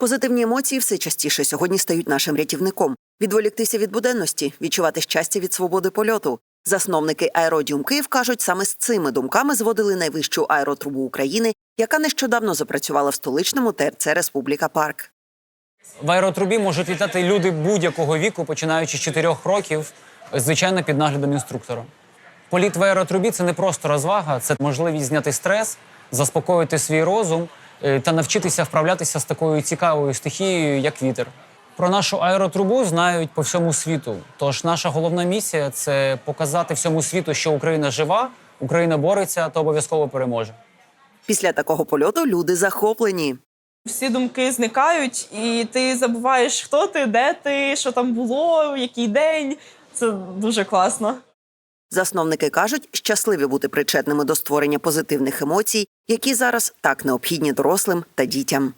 Позитивні емоції все частіше сьогодні стають нашим рятівником. Відволіктися від буденності, відчувати щастя від свободи польоту. Засновники Аеродіум Київ кажуть, саме з цими думками зводили найвищу аеротрубу України, яка нещодавно запрацювала в столичному ТРЦ Республіка Парк. В аеротрубі можуть літати люди будь-якого віку, починаючи з 4 років, звичайно, під наглядом інструктора. Політ в аеротрубі це не просто розвага, це можливість зняти стрес, заспокоїти свій розум та навчитися вправлятися з такою цікавою стихією, як вітер. Про нашу аеротрубу знають по всьому світу. Тож наша головна місія це показати всьому світу, що Україна жива, Україна бореться та обов'язково переможе. Після такого польоту люди захоплені. Всі думки зникають, і ти забуваєш, хто ти, де ти, що там було, який день. Це дуже класно. Засновники кажуть, щасливі бути причетними до створення позитивних емоцій, які зараз так необхідні дорослим та дітям.